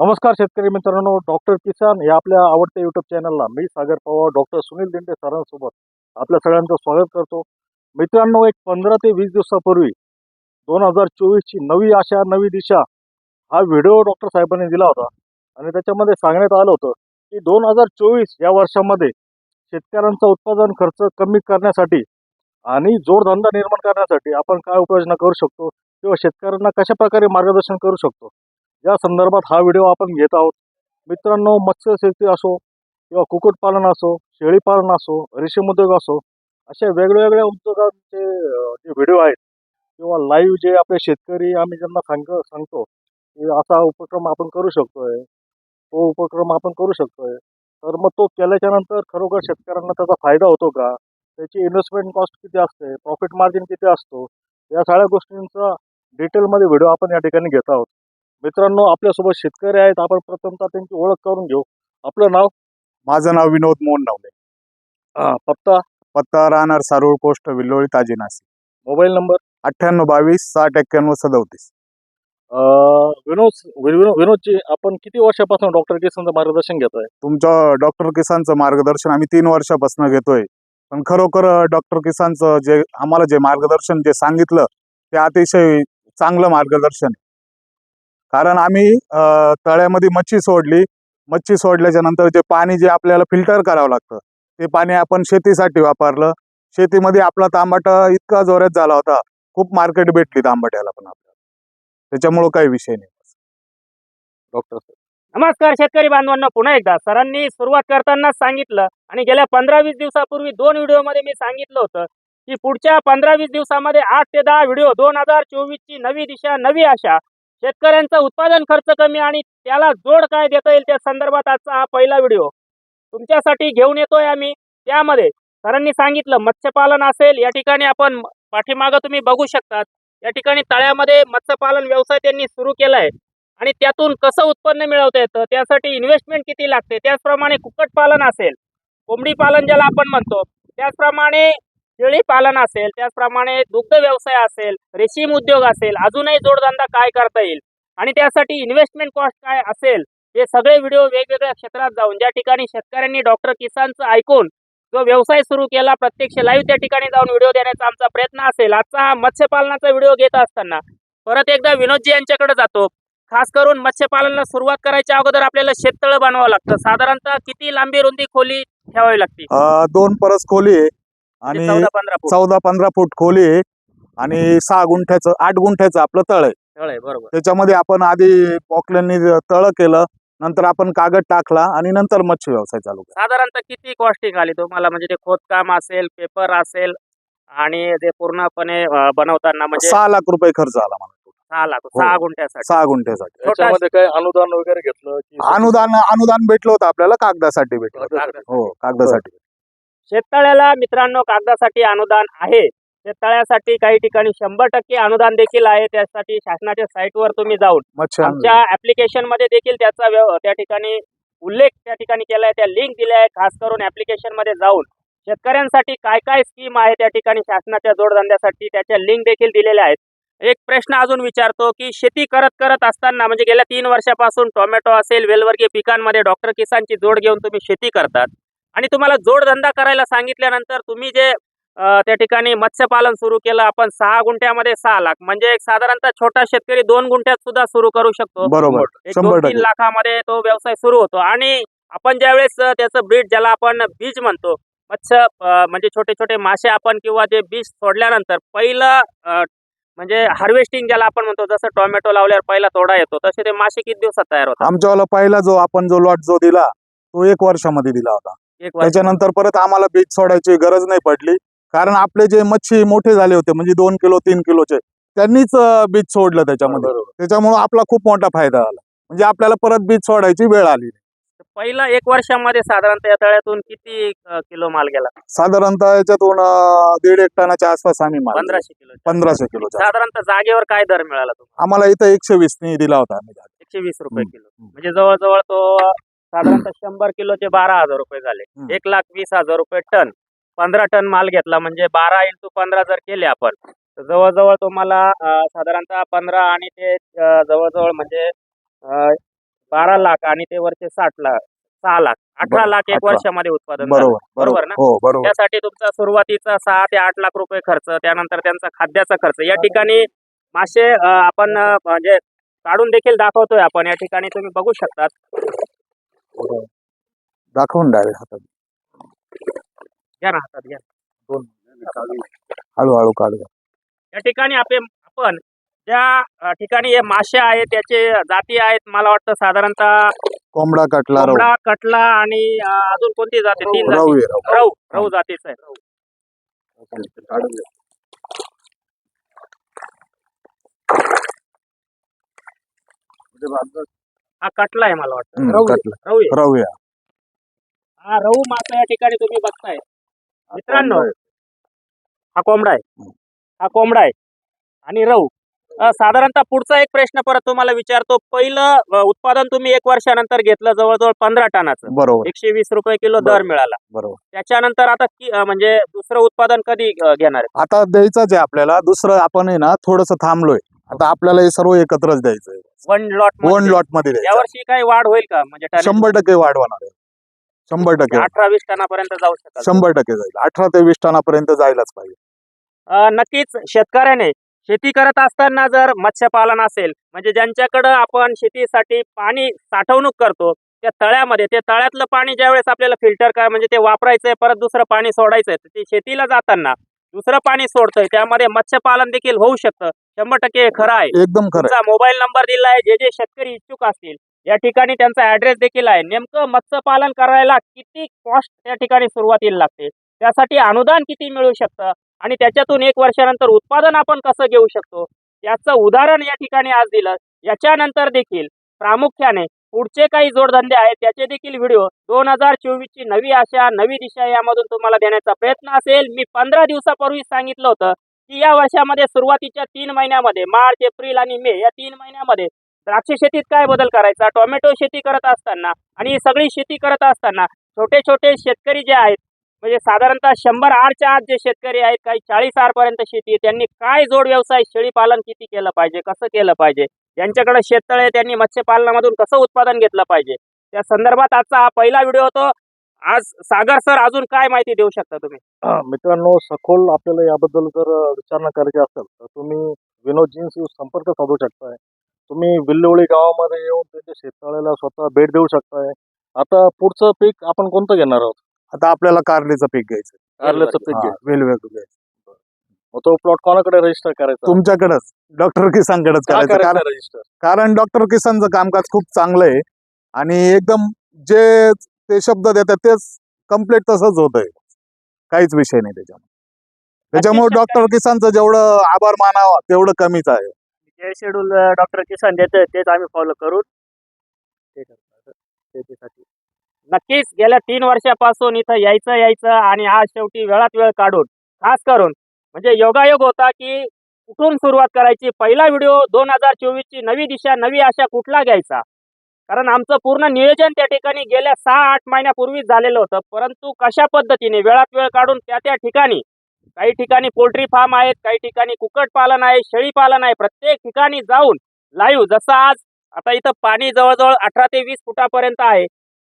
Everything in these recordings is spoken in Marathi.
नमस्कार शेतकरी मित्रांनो डॉक्टर किसान या आपल्या आवडत्या युट्यूब चॅनलला मी सागर पवार डॉक्टर सुनील दिंडे सरांसोबत आपल्या सगळ्यांचं स्वागत करतो. मित्रांनो एक पंधरा ते वीस दिवसापूर्वी दोन हजार चोवीसची नवी आशा नवी दिशा हा व्हिडिओ डॉक्टर साहेबांनी दिला होता. आणि त्याच्यामध्ये सांगण्यात आलं होतं की दोन हजार चोवीस या वर्षामध्ये शेतकऱ्यांचा उत्पादन खर्च कमी करण्यासाठी आणि जोडधंदा निर्माण करण्यासाठी आपण काय उपाययोजना करू शकतो किंवा शेतकऱ्यांना कशा प्रकारे मार्गदर्शन करू शकतो? या संदर्भात हा व्हिडिओ आपण घेत आहोत. मित्रांनो मत्स्यशेती असो किंवा कुक्कुटपालन असो शेळीपालन असो रेशीम उद्योग असो अशा वेगवेगळ्या उद्योगांचे जे व्हिडिओ आहेत किंवा लाईव्ह जे आपले शेतकरी आम्ही ज्यांना सांग सांगतो की असा उपक्रम आपण करू शकतोय तो उपक्रम आपण करू शकतोय तर मग तो केल्याच्यानंतर खरोखर शेतकऱ्यांना त्याचा फायदा होतो का? त्याची इन्व्हेस्टमेंट कॉस्ट किती असते? प्रॉफिट मार्जिन किती असतो? या सगळ्या गोष्टींचा डिटेलमध्ये व्हिडिओ आपण या ठिकाणी घेत आहोत. मित्रांनो आपल्यासोबत शेतकरी आहेत. आपण प्रथमतः त्यांची ओळख करून घेऊ. आपलं नाव? माझं नाव विनोद मोहन नवले हा, पत्ता? पत्ता राहणार सारूळ पोस्ट विल्लोळी ताजी नाशिक. Mobile number? अठ्ठ्याण्णव बावीस साठ एक्क्याण्णव सदोतीस. विनोद विनोद विनोदजी आपण किती वर्षापासून डॉक्टर किसनचं मार्गदर्शन घेत आहे तुमचं डॉक्टर किसानचं मार्गदर्शन आम्ही तीन वर्षापासून घेतोय. पण खरोखर डॉक्टर किसानचं जे आम्हाला जे मार्गदर्शन जे सांगितलं ते अतिशय चांगलं मार्गदर्शन आहे. कारण आम्ही तळ्यामध्ये मच्छी सोडली. मच्छी सोडल्याच्या नंतर जे पाणी जे आपल्याला फिल्टर करावं लागतं ते पाणी आपण शेतीसाठी वापरलं. शेतीमध्ये आपला तांबाटा इतका जोरात झाला होता खूप मार्केट भेटली तांबाट्याला पण आपल्याला. त्याच्यामुळं काही विषय नाही. डॉक्टर नमस्कार शेतकरी बांधवांना पुन्हा एकदा सरांनी सुरुवात करतानाच सांगितलं आणि गेल्या पंधरा वीस दिवसापूर्वी दोन व्हिडिओमध्ये मी सांगितलं होतं की पुढच्या पंधरा वीस दिवसामध्ये आठ ते दहा व्हिडिओ दोन हजार चोवीसची नवी दिशा नवी आशा शेतकऱ्यांचा उत्पादन खर्च कमी आणि त्याला जोड काय देता येईल त्या संदर्भात आजचा हा पहिला व्हिडिओ. तुमच्यासाठी घेऊन येतोय आम्ही. त्यामध्ये सरांनी सांगितलं मत्स्यपालन असेल या ठिकाणी आपण पाठीमागं तुम्ही बघू शकतात. या ठिकाणी तळ्यामध्ये मत्स्यपालन व्यवसाय त्यांनी सुरू केलाय. आणि त्यातून कसं उत्पन्न मिळवता येतं त्यासाठी इन्व्हेस्टमेंट किती लागते त्याचप्रमाणे कुक्कुटपालन असेल. कोंबडी पालन ज्याला आपण म्हणतो त्याचप्रमाणे शेळी पालन असेल त्याचप्रमाणे दुग्ध व्यवसाय असेल रेशीम उद्योग असेल अजूनही जोडधंदा काय करता येईल? आणि त्यासाठी इन्व्हेस्टमेंट कॉस्ट काय असेल? हे सगळे व्हिडिओ वेगवेगळ्या क्षेत्रात जाऊन ज्या ठिकाणी शेतकऱ्यांनी डॉक्टर किसानचं ऐकून जो व्यवसाय सुरू केला प्रत्यक्ष लाईव्ह त्या ठिकाणी जाऊन व्हिडिओ देण्याचा आमचा प्रयत्न असेल. आजचा हा मत्स्यपालनाचा व्हिडिओ घेत असताना परत एकदा विनोदजी यांच्याकडे जातो. खास करून मत्स्यपालनाला सुरुवात करायच्या अगोदर आपल्याला शेततळ बनवावं लागतं. साधारणतः किती लांबी रुंदी खोली ठेवावी लागते? दोन परस खोली आणि चौदा पंधरा फूट. चौदा पंधरा फूट खोली आहे आणि सहा गुंठ्याचं आठ गुंठ्याचं आपलं तळ आहे. तळ आहे बरोबर. त्याच्यामध्ये आपण आधी पॉकल्यांनी तळ केलं नंतर आपण कागद टाकला आणि नंतर मच्छी व्यवसाय चालू केला. साधारणतः किती कॉस्टिंग आली तुम्हाला? म्हणजे ते खोदकाम असेल पेपर असेल आणि ते पूर्णपणे अं, बनवताना म्हणजे सहा लाख रुपये खर्च आला मला सहा लाख हो. सहा गुंठ्यासाठी. सहा गुंठ्यासाठी. याच्यामध्ये काय अनुदान वगैरे घेतलं की अनुदान अनुदान भेटलं होतं आपल्याला कागदासाठी भेटलं. हो कागदासाठी. शेततळ्याला मित्रांनो कागदासाठी अनुदान आहे. शेततळ्यासाठी काही ठिकाणी शंभर टक्के अनुदान देखील आहे. त्यासाठी शासनाच्या साईटवर तुम्ही जाऊन आमच्या ऍप्लिकेशनमध्ये देखील त्याचा त्या ठिकाणी उल्लेख त्या ठिकाणी केलाय. त्या लिंक दिल्या आहे. खास करून ऍप्लिकेशनमध्ये जाऊन शेतकऱ्यांसाठी काय काय स्कीम आहे त्या ठिकाणी शासनाच्या जोडधंद्यासाठी त्याच्या लिंक देखील दिलेल्या आहेत. एक प्रश्न अजून विचारतो की शेती करत करत असताना म्हणजे गेल्या तीन वर्षापासून टोमॅटो असेल वेलवर्गीय पिकांमध्ये डॉक्टर किसानची जोड घेऊन तुम्ही शेती करतात. आणि तुम्हाला जोडधंदा करायला सांगितल्यानंतर तुम्ही जे त्या ठिकाणी मत्स्यपालन सुरू केलं आपण सहा गुंठ्यामध्ये सहा लाख. म्हणजे एक साधारणतः छोटा शेतकरी दोन गुंठ्यात सुद्धा सुरू करू शकतो. बरोबर. एक शंभर दोन तीन लाखामध्ये तो व्यवसाय सुरू होतो. आणि आपण ज्यावेळेस त्याचं ब्रीड ज्याला आपण बीज म्हणतो मत्स्य म्हणजे छोटे छोटे मासे आपण किंवा ते बीज सोडल्यानंतर पहिलं म्हणजे हार्वेस्टिंग ज्याला आपण म्हणतो जसं टोमॅटो लावल्यावर पहिला तोडा येतो तसे ते मासे किती दिवसात तयार होतात? आमच्यावाला पहिला जो आपण जो लॉट जो दिला तो एक वर्षामध्ये दिला होता. त्याच्यानंतर परत आम्हाला बीज सोडायची गरज नाही पडली. कारण आपले जे मच्छी मोठे झाले होते म्हणजे दोन किलो तीन किलोचे त्यांनीच बीज सोडलं त्याच्यामध्ये. त्याच्यामुळे आपला खूप मोठा फायदा झाला. म्हणजे आपल्याला परत बीज सोडायची वेळ आली. पहिला एक वर्षामध्ये साधारणतः या तळ्यातून किती किलो माल गेला? साधारणतः याच्यातून दीड एक टनाच्या आसपास आम्ही माल. पंधराशे किलो पंधराशे किलोचा साधारणतः जागेवर काय दर मिळाला तुम्हाला? आम्हाला इथं एकशे वीस दिला होता एकशे वीस रुपये. किलो. म्हणजे जवळजवळ तो साधारणतः शंभर किलोचे बारा हजार रुपये झाले. एक लाख वीस हजार रुपये टन पंधरा टन माल घेतला म्हणजे बारा इंटू पंधरा जर केले आपण तर जवळजवळ तुम्हाला साधारणतः पंधरा आणि ते जवळजवळ म्हणजे बारा लाख आणि ते वरचे साठ लाख सहा लाख अठरा लाख एक. वर्षामध्ये उत्पादन झालं. बरोबर बरोबर ना? हो बरोबर त्यासाठी तुमचा सुरुवातीचा सहा ते आठ लाख रुपये खर्च त्यानंतर त्यांचा खाद्याचा खर्च या ठिकाणी मासे आपण म्हणजे काढून देखील दाखवतोय आपण या ठिकाणी तुम्ही बघू शकतात दाखवून डायरेक्ट हातात. घ्या ना हातात घ्या. हळूहळू काढ या ठिकाणी आपले आपण ज्या अं, ठिकाणी हे मासे आहेत त्याचे जाती आहेत मला वाटतं साधारणतः कोंबडा कटला कोंबडा कटला आणि अं, अजून कोणती जाती? तीन जाती. रव. रव रव जातीचं आहे हा कटला आहे मला वाटतं. हम्म, रव कटला. रव आहे. रव आहे. हा रहू मासा या ठिकाणी तुम्ही बघताय. मित्रांनो हा कोंबडा आहे. हा कोंबडा आहे. आणि रहू अ, साधारणतः पुढचा एक प्रश्न परत तुम्हाला विचारतो. पहिलं अ, उत्पादन तुम्ही एक वर्षानंतर घेतलं जवळजवळ पंधरा टनाचं. बरोबर. एकशे वीस रुपये किलो दर. मिळाला. बरोबर. त्याच्यानंतर आता कि- अ, म्हणजे दुसरं उत्पादन कधी अ, घेणार आहे? आता द्यायचंच आहे आपल्याला. दुसरं आपण आहे ना थोडस थांबलोय. आता आपल्याला हे सर्व एकत्रच द्यायचंय. वन लॉट वन लॉटमध्ये द्यायचं. यावर्षी काही वाढ होईल का? म्हणजे टनेज? शंभर टक्के वाढवणार आहे. शंभर टक्के. अठरा वीस टनापर्यंत जाऊ शकाल. शंभर टक्के जाईल. अठरा ते वीस टनापर्यंत जायलाच पाहिजे. अ, नक्कीच शेतकऱ्याने शेती करत असताना जर मत्स्यपालन असेल म्हणजे ज्यांच्याकडं आपण शेतीसाठी पाणी साठवणूक करतो त्या तळ्यामध्ये ते तळ्यातलं पाणी ज्यावेळेस आपल्याला फिल्टर काय म्हणजे ते वापरायचंय परत दुसरं पाणी सोडायचंय तर ते शेतीला जाताना दुसरं पाणी सोडतोय त्यामध्ये मत्स्यपालन देखील होऊ शकतं. शंभर टक्के खरं आहे. एकदम खरं तुमचा मोबाईल नंबर दिला आहे जे जे शेतकरी इच्छुक असतील या ठिकाणी त्यांचा ऍड्रेस देखील आहे. नेमकं मत्स्यपालन करायला किती कॉस्ट त्या ठिकाणी सुरुवातीला लागते? त्यासाठी अनुदान किती मिळू शकतं? आणि त्याच्यातून एक वर्षानंतर उत्पादन आपण कसं घेऊ शकतो? याचं उदाहरण या ठिकाणी आज दिलं. याच्यानंतर देखील प्रामुख्याने पुढचे काही जोडधंदे आहेत. त्याचे देखील व्हिडिओ दोन हजार चोवीसची नवी आशा नवी दिशा यामधून तुम्हाला देण्याचा प्रयत्न असेल. मी पंधरा दिवसापूर्वी सांगितलं होतं की या वर्षामध्ये सुरुवातीच्या तीन महिन्यामध्ये मार्च एप्रिल आणि मे या तीन महिन्यामध्ये द्राक्ष शेतीत काय बदल करायचा? टोमॅटो शेती करत असताना आणि ही सगळी शेती करत असताना छोटे छोटे शेतकरी जे आहेत म्हणजे साधारणतः शंभर आरच्या आत जे शेतकरी आहेत काही चाळीस आर पर्यंत शेती आहे त्यांनी काय जोड व्यवसाय शेळी पालन किती केलं पाहिजे? कसं केलं पाहिजे? यांच्याकडे शेततळे त्यांनी मत्स्यपालनामधून कसं उत्पादन घेतलं पाहिजे? त्या संदर्भात आजचा हा पहिला व्हिडिओ होतो. आज सागर सर अजून काय माहिती देऊ शकता तुम्ही? मित्रांनो सखोल आपल्याला याबद्दल जर विचारणा करायची असेल तर तुम्ही विनोदजींशी संपर्क साधू शकताय. तुम्ही विल्लोळी गावामध्ये येऊन त्यांच्या शेततळ्याला स्वतः भेट देऊ शकताय. आता पुढचं पीक आपण कोणतं घेणार आहोत? आता आपल्याला कारलीचं पीक घ्यायचं कारल्याचं पीक हा, घ्यायचं. मग तो प्लॉट कोणाकडे रजिस्टर करायचा? तुमच्याकडेच डॉक्टर किसानकडेच का करायचं. कारण करायचं रजिस्टर कारण डॉक्टर किसानचं कामकाज खूप चांगलं आहे. आणि एकदम जे ते शब्द देतात तेच कंप्लीट तसंच होत आहे काहीच विषय नाही त्याच्यामुळे त्याच्यामुळे डॉक्टर किसानचं जेवढं आभार मानावं तेवढं कमीच आहे. जे शेड्यूल डॉक्टर किसान देते तेच आम्ही फॉलो करू शेतीसाठी. नक्कीच गेल्या तीन वर्षापासून इथं यायचं यायचं आणि आज शेवटी वेळात वेळ काढून खास करून म्हणजे योगायोग होता की कुठून सुरुवात करायची? पहिला व्हिडिओ दोन हजार चोवीसची नवी दिशा नवी आशा कुठला घ्यायचा? कारण आमचं पूर्ण नियोजन त्या ठिकाणी गेल्या सहा आठ महिन्यापूर्वीच झालेलं होतं. परंतु कशा पद्धतीने वेळात वेळ काढून त्या त्या ठिकाणी काही ठिकाणी पोल्ट्री फार्म आहेत काही ठिकाणी कुकट पालन आहे शेळी पालन आहे प्रत्येक ठिकाणी जाऊन लाईव्ह जसं आज आता इथं पाणी जवळजवळ अठरा ते वीस फुटापर्यंत आहे.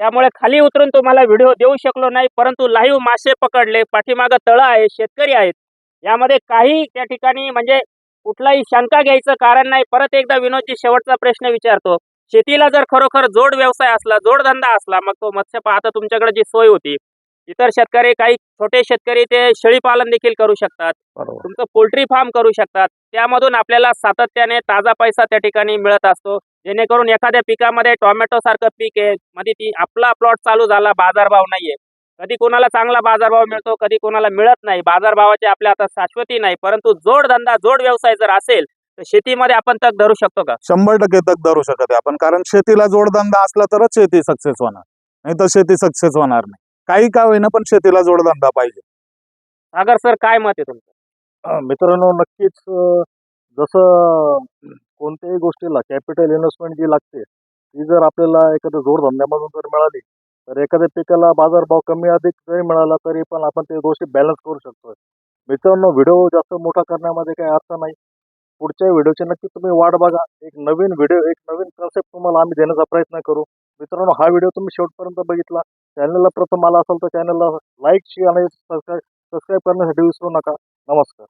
त्यामुळे खाली उतरून तुम्हाला व्हिडिओ देऊ शकलो नाही परंतु लाईव्ह मासे पकडले पाठीमागं तळं आहे शेतकरी आहेत. यामध्ये काही त्या ठिकाणी म्हणजे कुठलाही शंका घ्यायचं कारण नाही. परत एकदा विनोदजी शेवटचा प्रश्न विचारतो शेतीला जर खरोखर जोड व्यवसाय असला जोडधंदा असला मग तो मत्स्य आता तुमच्याकडे जी सोय होती इतर शेतकरी काही छोटे शेतकरी ते शेळी पालन देखील करू शकतात. तुमचं पोल्ट्री फार्म करू शकतात. त्यामधून आपल्याला सातत्याने ताजा पैसा त्या ठिकाणी मिळत असतो. जेणेकरून एखाद्या पिकामध्ये टोमॅटो सारखं पीक आहे मध्ये ती आपला प्लॉट चालू झाला बाजारभाव नाहीये. कधी कोणाला चांगला बाजारभाव मिळतो कधी कोणाला मिळत नाही. बाजारभावाची आपल्या आता शाश्वती नाही परंतु जोडधंदा जोड व्यवसाय जर असेल शेतीमध्ये आपण तग धरू शकतो का? शंभर टक्के तक धरू शकत आहे आपण. कारण शेतीला जोडधंदा असला तरच शेती सक्सेस होणार. नाही तर शेती सक्सेस होणार नाही. काही का होईना पण शेतीला जोडधंदा पाहिजे. सागर सर काय मत आहे तुमचं? मित्रांनो नक्कीच जसं कोणत्याही गोष्टीला कॅपिटल इन्व्हेस्टमेंट जी लागते ती जर आपल्याला एखाद्या जोडधंद्यामधून जर मिळाली तर एखाद्या पिकाला बाजारभाव कमी अधिक जरी मिळाला तरी पण आपण ते गोष्टी बॅलन्स करू शकतो मित्रांनो व्हिडिओ जास्त मोठा करण्यामध्ये काही अर्थ नाही. पुढच्या व्हिडिओची नक्की तुम्ही वाट बघा. एक नवीन व्हिडिओ एक नवीन कन्सेप्ट तुम्हाला आम्ही देण्याचा प्रयत्न करू. मित्रांनो हा व्हिडिओ तुम्ही शेवटपर्यंत बघितला. चॅनलला प्रथम आला असेल तर चॅनलला लाईक शेअर आणि सबस्क्राईब सबस्क्राईब करण्यासाठी विसरू नका. नमस्कार.